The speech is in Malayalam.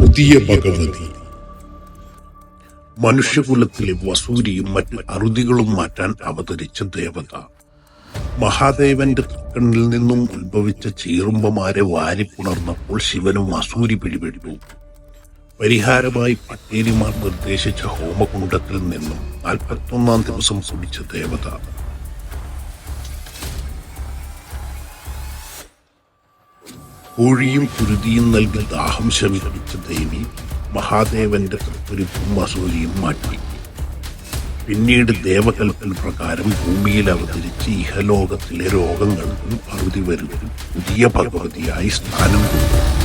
പുതിയ ഭഗവതി. മനുഷ്യകുലത്തിലെ വസൂരിയും മറ്റ് അറുതികളും മാറ്റാൻ അവതരിച്ച ദേവത. മഹാദേവന്റെ തൃക്കണ്ണിൽ നിന്നും ഉത്ഭവിച്ച ചീറുമ്പമാരെ വാരിപ്പുണർന്നപ്പോൾ ശിവനും വസൂരി പിടിപെട്ടു. പരിഹാരമായി പട്ടേലിമാർ നിർദ്ദേശിച്ച ഹോമകുണ്ടത്തിൽ നിന്നും നാൽപ്പത്തൊന്നാം ദിവസം കുടിച്ച ദേവത. കോഴിയും കുരുതിയും നൽകി ദാഹം ശമിച്ച ദേവി മഹാദേവന്റെ ഒരു വസൂരിയും മാറ്റി. പിന്നീട് ദേവകൽപ്പന പ്രകാരം ഭൂമിയിൽ അവതരിച്ച് ഇഹലോകത്തിലെ രോഗങ്ങൾക്കും അറുതി വരുന്നതും പുതിയ ഭഗവതിയായി സ്ഥാനം കൊണ്ടു.